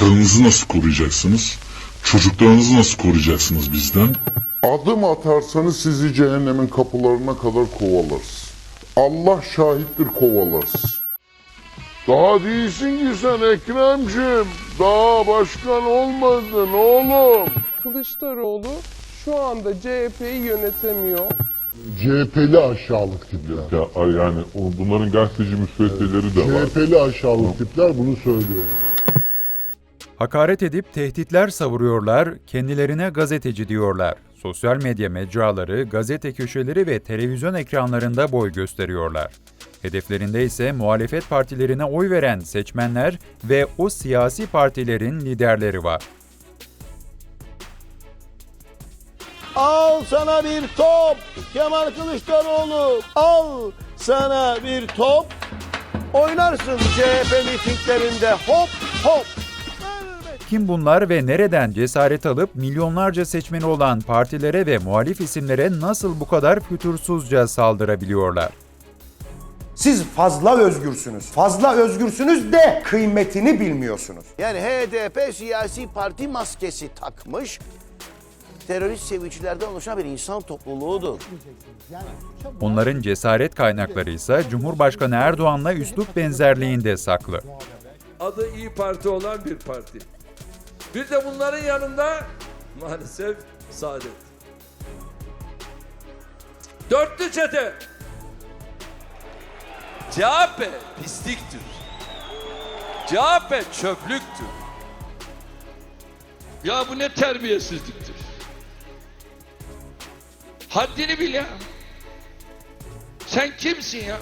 karınızı nasıl koruyacaksınız? Çocuklarınızı nasıl koruyacaksınız bizden? Adım atarsanız sizi cehennemin kapılarına kadar kovalarız. Allah şahittir kovalarız. Daha değilsin ki sen Ekrem'cim. Daha başkan olmadın oğlum. Kılıçdaroğlu şu anda CHP'yi yönetemiyor. CHP'li aşağılık tipler. Ya, yani o- bunların gazeteci müsveddeleri de var. CHP'li aşağılık tipler bunu söylüyor. Hakaret edip tehditler savuruyorlar, kendilerine gazeteci diyorlar. Sosyal medya mecraları, gazete köşeleri ve televizyon ekranlarında boy gösteriyorlar. Hedeflerinde ise muhalefet partilerine oy veren seçmenler ve o siyasi partilerin liderleri var. Al sana bir top Kemal Kılıçdaroğlu. Al sana bir top. Oynarsın CHP mitinglerinde hop hop. Kim bunlar ve nereden cesaret alıp milyonlarca seçmeni olan partilere ve muhalif isimlere nasıl bu kadar fütursuzca saldırabiliyorlar? Siz fazla özgürsünüz. Fazla özgürsünüz de kıymetini bilmiyorsunuz. Yani HDP siyasi parti maskesi takmış. Terörist sevicilerden oluşan bir insan topluluğudur. Onların cesaret kaynakları ise Cumhurbaşkanı Erdoğan'la üslup benzerliğinde saklı. adı İyi Parti olan bir parti. Bir de bunların yanında maalesef Saadet. Dörtlü çete. CHP pisliktir. CHP çöplüktür. Ya bu ne terbiyesizliktir. Haddini bil ya. Sen kimsin ya?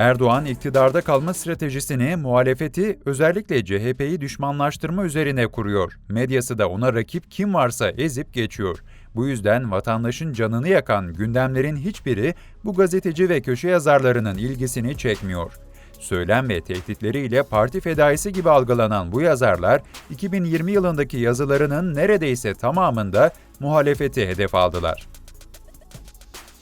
Erdoğan iktidarda kalma stratejisini muhalefeti özellikle CHP'yi düşmanlaştırma üzerine kuruyor. Medyası da ona rakip kim varsa ezip geçiyor. Bu yüzden vatandaşın canını yakan gündemlerin hiçbiri bu gazeteci ve köşe yazarlarının ilgisini çekmiyor. Söylem ve tehditleriyle parti fedaisi gibi algılanan bu yazarlar 2020 yılındaki yazılarının neredeyse tamamında muhalefeti hedef aldılar.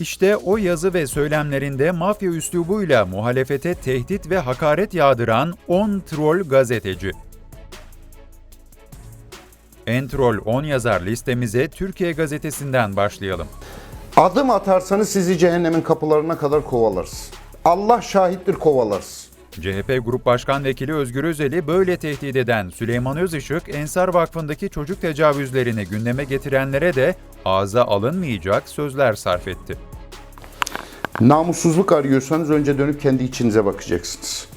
İşte o yazı ve söylemlerinde mafya üslubuyla muhalefete tehdit ve hakaret yağdıran 10 troll gazeteci. En troll 10 yazar listemize Türkiye gazetesinden başlayalım. Adım atarsanız sizi cehennemin kapılarına kadar kovalarız. Allah şahittir kovalarız. CHP Grup Başkan Vekili Özgür Özel'i böyle tehdit eden Süleyman Özışık, Ensar Vakfı'ndaki çocuk tecavüzlerini gündeme getirenlere de ağza alınmayacak sözler sarf etti. Namussuzluk arıyorsanız önce dönüp kendi içinize bakacaksınız.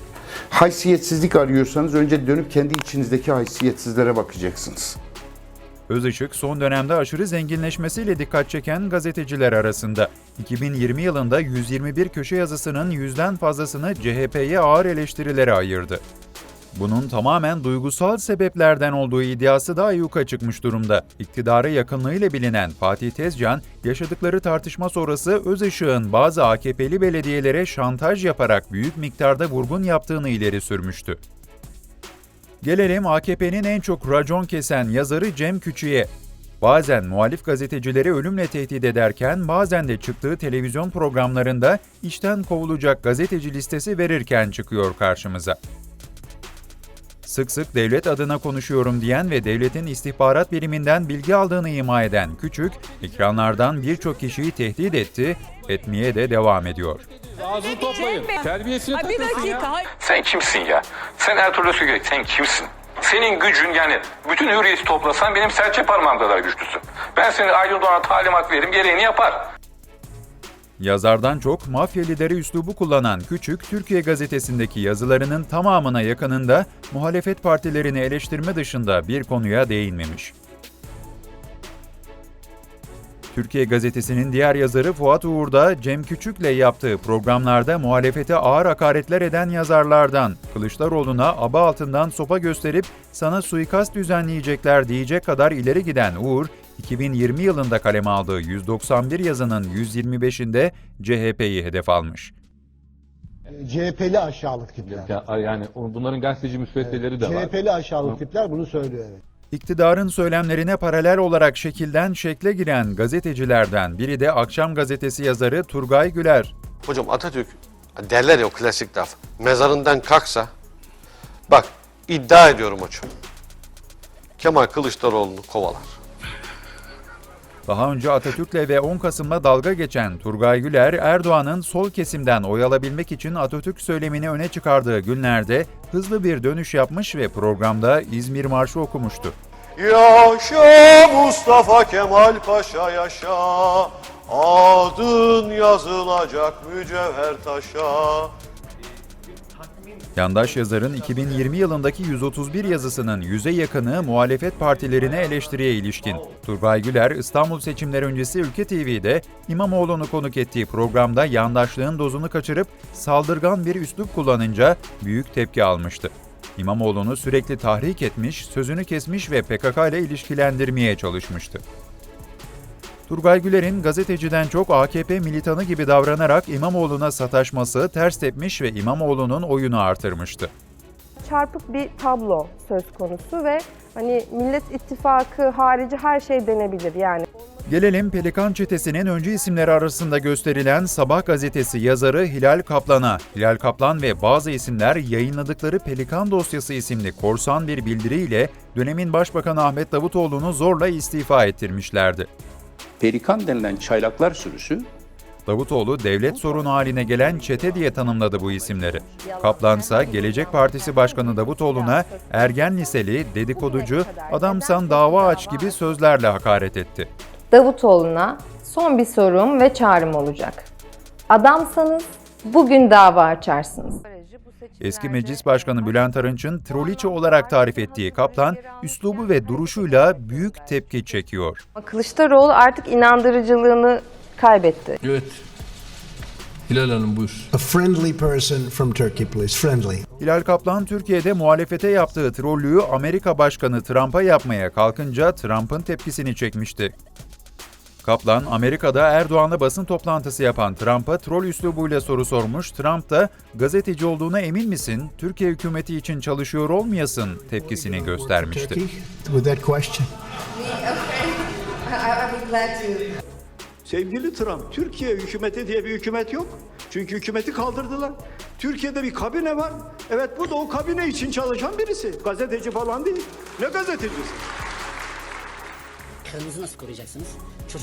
Haysiyetsizlik arıyorsanız önce dönüp kendi içinizdeki haysiyetsizlere bakacaksınız. Özışık son dönemde aşırı zenginleşmesiyle dikkat çeken gazeteciler arasında. 2020 yılında 121 köşe yazısının yüzden fazlasını CHP'ye ağır eleştirilere ayırdı. Bunun tamamen duygusal sebeplerden olduğu iddiası da ayyuka çıkmış durumda. İktidara yakınlığıyla bilinen Fatih Tezcan, yaşadıkları tartışma sonrası Özışık'ın bazı AKP'li belediyelere şantaj yaparak büyük miktarda vurgun yaptığını ileri sürmüştü. Gelelim AKP'nin en çok racon kesen yazarı Cem Küçük'e. Bazen muhalif gazetecileri ölümle tehdit ederken bazen de çıktığı televizyon programlarında işten kovulacak gazeteci listesi verirken çıkıyor karşımıza. Sık sık devlet adına konuşuyorum diyen ve devletin istihbarat biriminden bilgi aldığını ima eden Küçük, ekranlardan birçok kişiyi tehdit etti, etmeye de devam ediyor. Ağzını toplayın. Terbiyesini Ay bir takıyorsun ya. dakika. hayır. Sen kimsin ya? Sen Ertuğrul Sökek, sen kimsin? Senin gücün yani bütün hürriyeti toplasan benim serçe parmağım kadar güçlüsün. Ben senin Aydın Doğan'a talimat veririm gereğini yapar. Yazardan çok mafya lideri üslubu kullanan Küçük, Türkiye gazetesindeki yazılarının tamamına yakınında muhalefet partilerini eleştirme dışında bir konuya değinmemiş. Türkiye gazetesinin diğer yazarı Fuat Uğur da Cem Küçük'le yaptığı programlarda muhalefete ağır hakaretler eden yazarlardan. Kılıçdaroğlu'na aba altından sopa gösterip sana suikast düzenleyecekler diyecek kadar ileri giden Uğur, 2020 yılında kaleme aldığı 191 yazının 125'inde CHP'yi hedef almış. CHP'li aşağılık tipler. Ya, yani bunların gazeteci müsveddeleri de var. CHP'li aşağılık tipler bunu söylüyor evet. İktidarın söylemlerine paralel olarak şekilden şekle giren gazetecilerden biri de Akşam Gazetesi yazarı Turgay Güler. Hocam Atatürk derler ya o klasik laf. Mezarından kalksa bak iddia ediyorum hocam. Kemal Kılıçdaroğlu'nu kovalar. Daha önce Atatürk'le ve 10 Kasım'la dalga geçen Turgay Güler, Erdoğan'ın sol kesimden oy alabilmek için Atatürk söylemini öne çıkardığı günlerde hızlı bir dönüş yapmış ve programda İzmir Marşı okumuştu. Yaşa Mustafa Kemal Paşa yaşa, adın yazılacak mücevher taşa. Yandaş yazarın 2020 yılındaki 131 yazısının yüze yakını muhalefet partilerine eleştiriye ilişkin. Turgay Güler, İstanbul seçimleri öncesi Ülke TV'de İmamoğlu'nu konuk ettiği programda yandaşlığın dozunu kaçırıp saldırgan bir üslup kullanınca büyük tepki almıştı. İmamoğlu'nu sürekli tahrik etmiş, sözünü kesmiş ve PKK ile ilişkilendirmeye çalışmıştı. Turgay Güler'in gazeteciden çok AKP militanı gibi davranarak İmamoğlu'na sataşması ters tepmiş ve İmamoğlu'nun oyunu artırmıştı. çarpık bir tablo söz konusu ve hani Millet İttifakı harici her şey denebilir yani. Gelelim Pelikan Çetesi'nin öncü isimleri arasında gösterilen Sabah gazetesi yazarı Hilal Kaplan'a. Hilal Kaplan ve bazı isimler yayınladıkları Pelikan dosyası isimli korsan bir bildiriyle dönemin Başbakanı Ahmet Davutoğlu'nu zorla istifa ettirmişlerdi. Pelikan denilen çaylaklar sürüsü Davutoğlu devlet sorunu haline gelen çete diye tanımladı bu isimleri. Kaplan ise Gelecek Partisi Başkanı Davutoğlu'na ergen liseli, dedikoducu, adamsan dava aç gibi sözlerle hakaret etti. Davutoğlu'na son bir sorum ve çağrım olacak. Adamsanız bugün dava açarsınız. Eski Meclis Başkanı Bülent Arınç'ın troliçe olarak tarif ettiği Kaplan, üslubu ve duruşuyla büyük tepki çekiyor. Kılıçdaroğlu artık inandırıcılığını kaybetti. Evet. Hilal Hanım buyur. A friendly person from Turkey, please. Friendly. Hilal Kaplan, Türkiye'de muhalefete yaptığı trollüğü Amerika Başkanı Trump'a yapmaya kalkınca Trump'ın tepkisini çekmişti. Kaplan, Amerika'da Erdoğan'la basın toplantısı yapan Trump'a troll üslubuyla soru sormuş. Trump da gazeteci olduğuna emin misin, Türkiye hükümeti için çalışıyor olmayasın tepkisini göstermişti. Sevgili Trump, Türkiye hükümeti diye bir hükümet yok. Çünkü hükümeti kaldırdılar. Türkiye'de bir kabine var. Evet bu da o kabine için çalışan birisi. Gazeteci falan değil. Ne gazetecisi? Karınızı nasıl koruyacaksınız?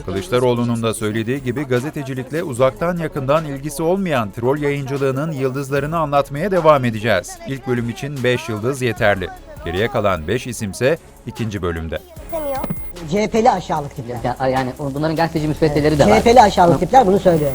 Kılıçdaroğlu'nun da söylediği gibi gazetecilikle uzaktan yakından ilgisi olmayan troll yayıncılığının yıldızlarını anlatmaya devam edeceğiz. İlk bölüm için 5 yıldız yeterli. Geriye kalan 5 isimse ikinci bölümde. CHP'li aşağılık tipler. Yani bunların gazeteci müsveddeleri de var. CHP'li aşağılık tipler bunu söylüyor.